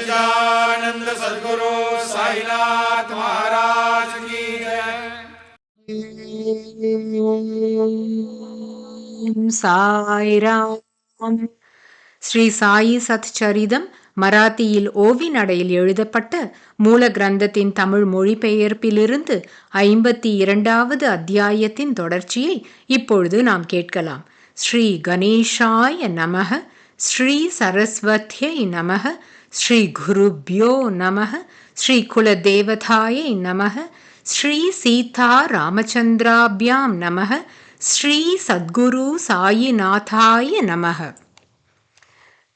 सच्चिदानंद सदगुरु साईनाथ महाराज की जय சாய்ராம் ஸ்ரீ சாயி சத்சரிதம் மராத்தியில் ஓவி நடையில் எழுதப்பட்ட மூல கிரந்தத்தின் தமிழ் மொழிபெயர்ப்பிலிருந்து ஐம்பத்தி இரண்டாவது அத்தியாயத்தின் தொடர்ச்சியை இப்பொழுது நாம் கேட்கலாம் ஸ்ரீ கணேஷாய நமக ஸ்ரீ சரஸ்வத்யை நமக ஸ்ரீ குருப்யோ நமக ஸ்ரீ குலதேவதாயை நமக ஸ்ரீ சீதா ராமச்சந்திராபியாம் நமக ஸ்ரீ சத்குரு சாயிநாதாய நமக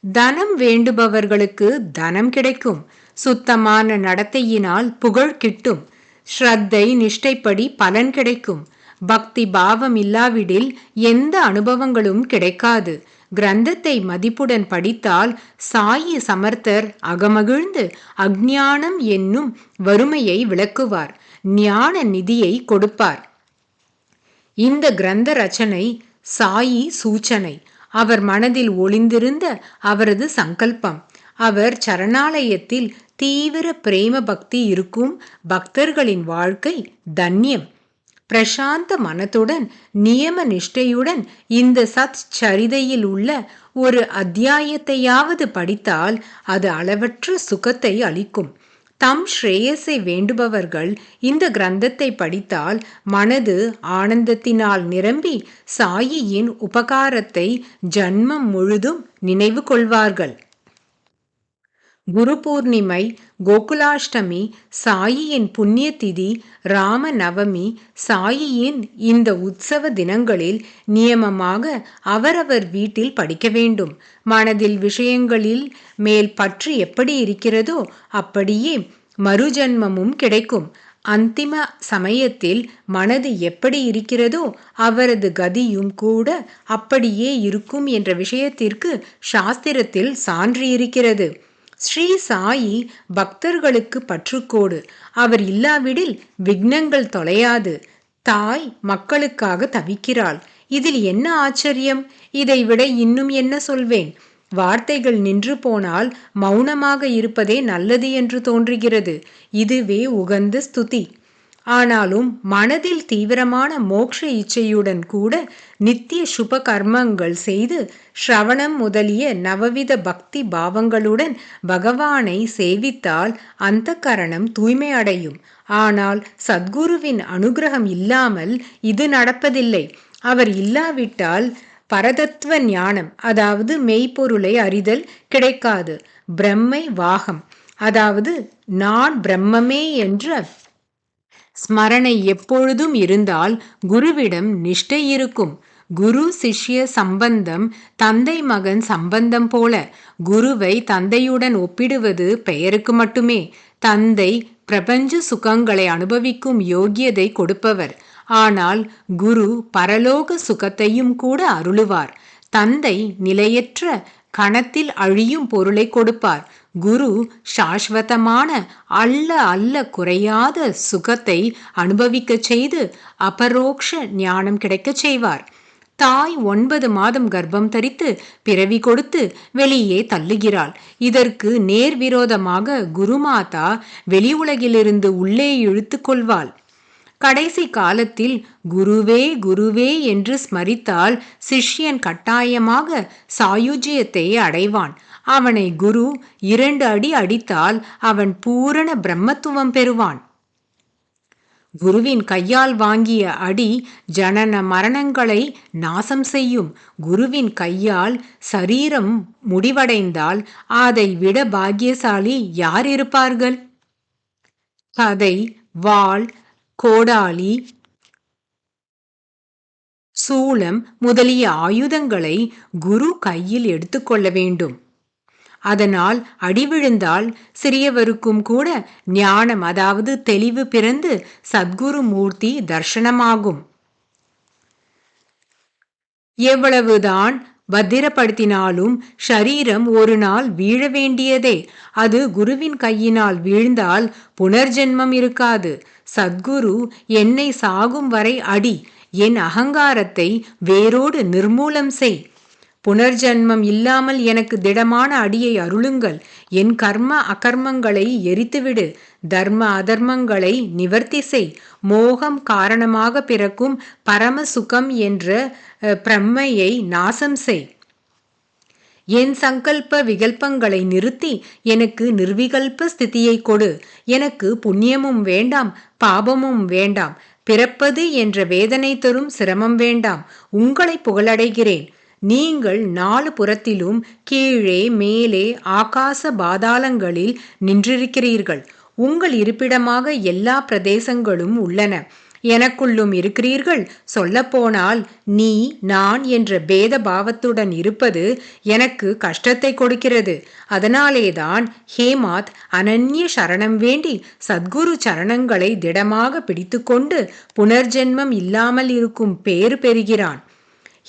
தனம் வேண்டுபவர்களுக்கு தனம் கிடைக்கும். சுத்தமான நடத்தையினால் புகழ் கிட்டும். ஸ்ரத்தை நிஷ்டைப்படி பலன் கிடைக்கும். பக்தி பாவம் இல்லாவிடில் எந்த அனுபவங்களும் கிடைக்காது. கிரந்தத்தை மதிப்புடன் படித்தால் சாயி சமர்த்தர் அகமகிழ்ந்து அக்ஞானம் என்னும் வறுமையை விளக்குவார் ஞான நிதியை கொடுப்பார். இந்த கிரந்த ரச்சனை சாயி சூச்சனை. அவர் மனதில் ஒளிந்திருந்த அவரது சங்கல்பம். அவர் சரணாலயத்தில் தீவிர பிரேம பக்தி இருக்கும் பக்தர்களின் வாழ்க்கை தன்யம். பிரசாந்த மனத்துடன் நியம நிஷ்டையுடன் இந்த சத் சரிதையில் உள்ள ஒரு அத்தியாயத்தையாவது படித்தால் அது அளவற்ற சுகத்தை அளிக்கும். தம் ஸ்ரேயஸை வேண்டுபவர்கள் இந்த கிரந்தத்தை படித்தால் மனது ஆனந்தத்தினால் நிரம்பி சாயியின் உபகாரத்தை ஜன்மம் முழுதும் நினைவு கொள்வார்கள். குரு பூர்ணிமை கோகுலாஷ்டமி சாயியின் புண்ணிய திதி ராம நவமி சாயியின் இந்த உற்சவ தினங்களில் நியமமாக அவரவர் வீட்டில் படிக்க வேண்டும். மனதில் விஷயங்களில் மேல் பற்று எப்படி இருக்கிறதோ அப்படியே மறுஜன்மமும் கிடைக்கும். அந்திம சமயத்தில் மனது எப்படி இருக்கிறதோ அவரது கதியும் கூட அப்படியே இருக்கும் என்ற விஷயத்திற்கு சாஸ்திரத்தில் சான்று இருக்கிறது ஸ்ரீ சாயி பக்தர்களுக்கு பற்றுக்கோடு. அவர் இல்லாவிடில் விக்னங்கள் தொலையாது. தாய் மக்களுக்காக தவிக்கிறாள். இதில் என்ன ஆச்சரியம்? இதைவிட இன்னும் என்ன சொல்வேன்? வார்த்தைகள் நின்று போனால் மௌனமாக இருப்பதே நல்லது என்று தோன்றுகிறது. இதுவே உகந்த ஸ்துதி. ஆனாலும் மனதில் தீவிரமான மோக்ஷ இச்சையுடன் கூட நித்திய சுப கர்மங்கள் செய்து ஸ்ரவணம் முதலிய நவவித பக்தி பாவங்களுடன் பகவானை சேவித்தால் அந்த கரணம் தூய்மை அடையும் ஆனால் சத்குருவின் அனுகிரகம் இல்லாமல் இது நடப்பதில்லை. அவர் இல்லாவிட்டால் பரதத்துவ ஞானம் அதாவது மெய்ப்பொருளை அறிதல் கிடைக்காது. பிரம்மை வாகம் அதாவது நான் பிரம்மமே என்ற ஸ்மரணை எப்பொழுதும் இருந்தால் குருவிடம் நிஷ்டை இருக்கும். குரு சிஷ்ய சம்பந்தம் தந்தை மகன் சம்பந்தம் போல குருவை தந்தையுடன் ஒப்பிடுவது பெயருக்கு மட்டுமே. தந்தை பிரபஞ்ச சுகங்களை அனுபவிக்கும் யோகியதை கொடுப்பவர். ஆனால் குரு பரலோக சுகத்தையும் கூட அருளுவார். தந்தை நிலையற்ற கணத்தில் அழியும் பொருளை கொடுப்பார். குரு சாஸ்வதமான அல்ல அல்ல குறையாத சுகத்தை அனுபவிக்கச் செய்து அபரோக்ஷ ஞானம் கிடைக்கச் செய்வார். தாய் ஒன்பது மாதம் கர்ப்பம் தரித்து பிறவி கொடுத்து வெளியே தள்ளுகிறாள். இதற்கு நேர் விரோதமாக குருமாதா வெளி உலகிலிருந்து உள்ளே இழுத்து கொள்வாள். கடைசி காலத்தில் குருவே குருவே என்று ஸ்மரித்தால் சிஷ்யன் கட்டாயமாக சாயுஜ்யத்தை அடைவான். அவனை குரு இரண்டு அடி அடித்தால் அவன் பூரண பிரம்மத்துவம் பெறுவான். குருவின் கையால் வாங்கிய அடி ஜனன மரணங்களை நாசம் செய்யும். குருவின் கையால் சரீரம் முடிவடைந்தால் அதை விட பாக்கியசாலி யார் இருப்பார்கள்? கதை வாள் கோடாலி சூளம் முதலிய ஆயுதங்களை குரு கையில் எடுத்துக்கொள்ள வேண்டும். அதனால் அடிவிழுந்தால் சிறியவருக்கும் கூட ஞானம் அதாவது தெளிவு பிறந்து சத்குரு மூர்த்தி தர்ஷனமாகும். எவ்வளவுதான் பத்திரப்படுத்தினாலும் ஷரீரம் ஒரு நாள் வீழ வேண்டியதே. அது குருவின் கையினால் வீழ்ந்தால் புனர்ஜென்மம் இருக்காது. சத்குரு என்னை சாகும் வரை அடி என் அகங்காரத்தை வேரோடு நிர்மூலம் செய். புனர்ஜன்மம் இல்லாமல் எனக்கு திடமான அடியை அருளுங்கள். என் கர்ம அகர்மங்களை எரித்துவிடு. தர்ம அதர்மங்களை நிவர்த்தி செய். மோகம் காரணமாக பிறக்கும் பரம சுகம் என்ற பிரம்மையை நாசம் செய். என் சங்கல்ப விகல்பங்களை நிறுத்தி எனக்கு நிர்விகல்ப ஸ்திதியை கொடு. எனக்கு புண்ணியமும் வேண்டாம் பாபமும் வேண்டாம். பிறப்பது என்ற வேதனை தரும் சிரமம் வேண்டாம். உங்களை புகழடைகிறேன். நீங்கள் நாலு புறத்திலும் கீழே மேலே ஆகாச பாதாளங்களில் நின்றிருக்கிறீர்கள். உங்கள் இருப்பிடமாக எல்லா பிரதேசங்களும் உள்ளன. எனக்குள்ளும் இருக்கிறீர்கள். சொல்லப்போனால் நீ நான் என்ற பேத பாவத்துடன் இருப்பது எனக்கு கஷ்டத்தை கொடுக்கிறது. அதனாலேதான் ஹேமாத் அனன்ய சரணம் வேண்டி சத்குரு சரணங்களை திடமாக பிடித்துக்கொண்டு புனர்ஜென்மம் இல்லாமல் இருக்கும் பேறு பெறுகிறான்.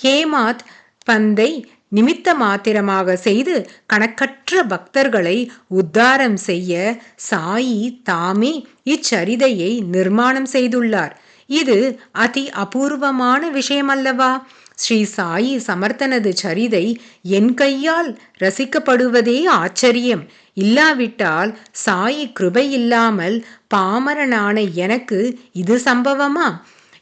ஹேமாத் பந்தை நிமித்த மாத்திரமாக செய்து கணக்கற்ற பக்தர்களை உத்தாரம் செய்ய சாயி தாமே இச்சரிதையை நிர்மாணம் செய்துள்ளார். இது அதி அபூர்வமான விஷயமல்லவா? ஸ்ரீ சாயி சமர்த்தனது சரிதை என் கையால் ரசிக்கப்படுவதே ஆச்சரியம். இல்லாவிட்டால் சாயி கிருபை இல்லாமல் பாமரனான எனக்கு இது சம்பவமா?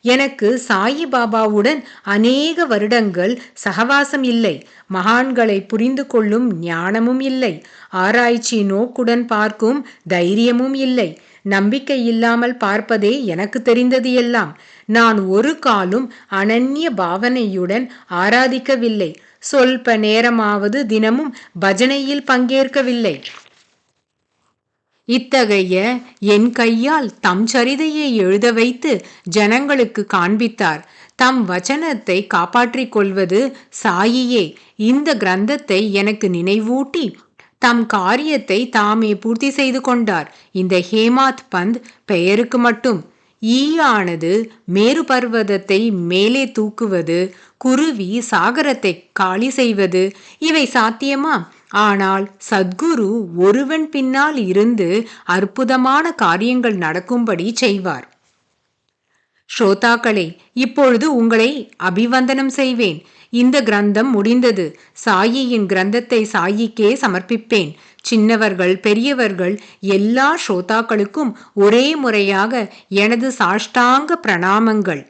எனக்கு சாயிபாபாவுடன் அநேக வருடங்கள் சகவாசம் இல்லை. மகான்களை புரிந்து கொள்ளும் ஞானமும் இல்லை. ஆராய்ச்சி நோக்குடன் பார்க்கும் தைரியமும் இல்லை. நம்பிக்கை இல்லாமல் பார்ப்பதே எனக்கு தெரிந்தது எல்லாம். நான் ஒரு காலும் அனன்ய பாவனையுடன் ஆராதிக்கவில்லை. சொல்ப நேரமாவது தினமும் பஜனையில் பங்கேற்கவில்லை. இத்தகைய என் கையால் தம் சரிதையை எழுத வைத்து ஜனங்களுக்கு காண்பித்தார். தம் வச்சனத்தை காப்பாற்றிக் கொள்வது சாயியே. இந்த கிரந்தத்தை எனக்கு நினைவூட்டி தம் காரியத்தை தாமே பூர்த்தி செய்து கொண்டார். இந்த ஹேமாத் பந்த் பெயருக்கு மட்டும். ஈயானது மேரு பர்வதத்தை மேலே தூக்குவது குருவி சாகரத்தை காலி செய்வது இவை சாத்தியமா? ஆனால் சத்குரு ஒருவன் பின்னால் இருந்து அற்புதமான காரியங்கள் நடக்கும்படி செய்வார். ஸ்ரோதாக்களே இப்பொழுது உங்களை அபிவந்தனம் செய்வேன். இந்த கிரந்தம் முடிந்தது. சாயியின் கிரந்தத்தை சாயிக்கே சமர்ப்பிப்பேன். சின்னவர்கள் பெரியவர்கள் எல்லா ஸ்ரோதாக்களுக்கும் ஒரே முறையாக எனது சாஷ்டாங்க பிரணாமங்கள்.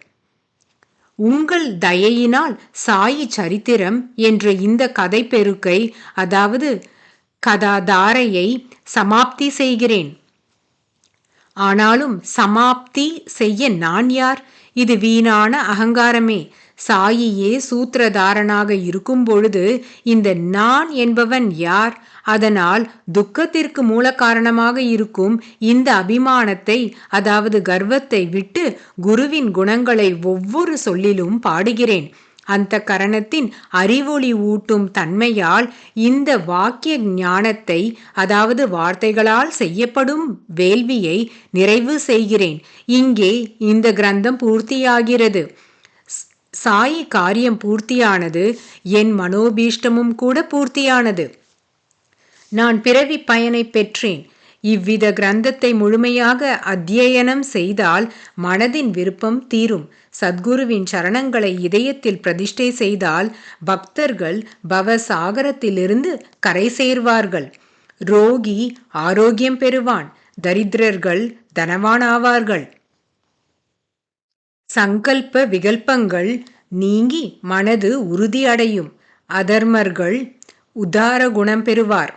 உங்கள் தயையினால் சாயி சரித்திரம் என்ற இந்த கதை பெருக்கை அதாவது கதாதாரையை சமாப்தி செய்கிறேன். ஆனாலும் சமாப்தி செய்ய நான் யார்? இது வீணான அகங்காரமே. சாயியே சூத்திரதாரனாக இருக்கும் பொழுது இந்த நான் என்பவன் யார்? அதனால் துக்கத்திற்கு மூல காரணமாக இருக்கும் இந்த அபிமானத்தை அதாவது கர்வத்தை விட்டு குருவின் குணங்களை ஒவ்வொரு சொல்லிலும் பாடுகிறேன். அந்த கரணத்தின் அறிவொளி ஊட்டும் தன்மையால் இந்த வாக்கிய ஞானத்தை அதாவது வார்த்தைகளால் செய்யப்படும் வேள்வியை நிறைவு செய்கிறேன். இங்கே இந்த கிரந்தம் பூர்த்தியாகிறது. சாயி காரியம் பூர்த்தியானது என் மனோபீஷ்டமும் கூட பூர்த்தியானது. நான் பிறவி பயனை பெற்றேன். இவ்வித கிரந்தத்தை முழுமையாக அத்தியனம் செய்தால் மனதின் விருப்பம் தீரும். சத்குருவின் சரணங்களை இதயத்தில் பிரதிஷ்டை செய்தால் பக்தர்கள் பவசாகரத்திலிருந்து கரை சேர்வார்கள். ரோகி ஆரோக்கியம் பெறுவான். தரித்திரர்கள் தனவானாவார்கள். சங்கல்ப விகல்பங்கள் நீங்கி மனது உறுதியடையும். அதர்மர்கள் உதார குணம் பெறுவார்.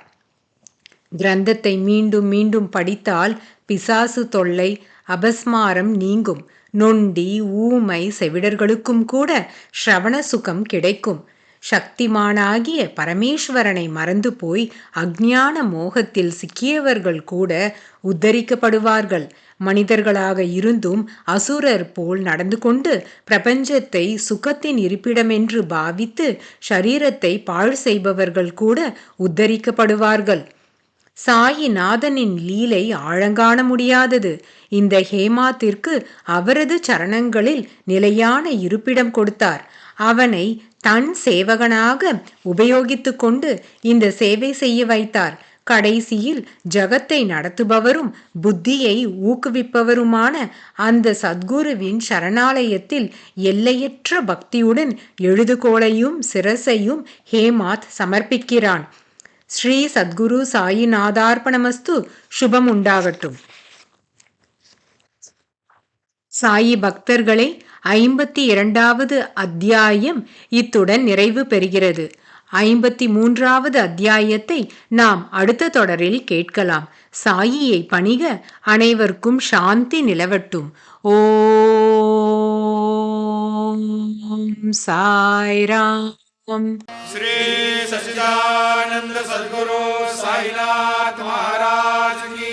கிரந்தத்தை மீண்டும் மீண்டும் படித்தால் பிசாசு தொல்லை அபஸ்மாரம் நீங்கும். நொண்டி ஊமை செவிடர்களுக்கும் கூட ஸ்ரவண சுகம் கிடைக்கும். சக்திமானாகிய பரமேஸ்வரனை மறந்து போய் அஜ்ஞான மோகத்தில் சிக்கியவர்கள் கூட உத்தரிக்கப்படுவார்கள். மனிதர்களாக இருந்தும் அசுரர் போல் நடந்து கொண்டு பிரபஞ்சத்தை சுகத்தின் இருப்பிடமென்று பாவித்து ஷரீரத்தை பாழ் செய்பவர்கள் கூட உத்தரிக்கப்படுவார்கள். சாயிநாதனின் லீலை ஆழங்காண முடியாதது. இந்த ஹேமாத்திற்கு அவரது சரணங்களில் நிலையான இருப்பிடம் கொடுத்தார். அவனை தன் சேவகனாக உபயோகித்து கொண்டு இந்த சேவை செய்ய வைத்தார். கடைசியில் ஜகத்தை நடத்துபவரும் புத்தியை ஊக்குவிப்பவருமான அந்த சத்குருவின் சரணாலயத்தில் எல்லையற்ற பக்தியுடன் எழுதுகோலையும் சிரசையும் ஹேமாத் சமர்ப்பிக்கிறான். ஸ்ரீ சத்குரு சாயிநாதார்ப்பணமஸ்து. சுபம் உண்டாகட்டும் சாயி பக்தர்களை ஐம்பத்தி இரண்டாவது அத்தியாயம் இத்துடன் நிறைவு பெறுகிறது. ஐம்பத்தி மூன்றாவது அத்தியாயத்தை நாம் அடுத்த தொடரில் கேட்கலாம் சாயியை பணிக அனைவருக்கும் சாந்தி நிலவட்டும் ஓம் சாய்ராம் श्री सच्चिदानंद सदगुरु साईनाथ महाराज की जय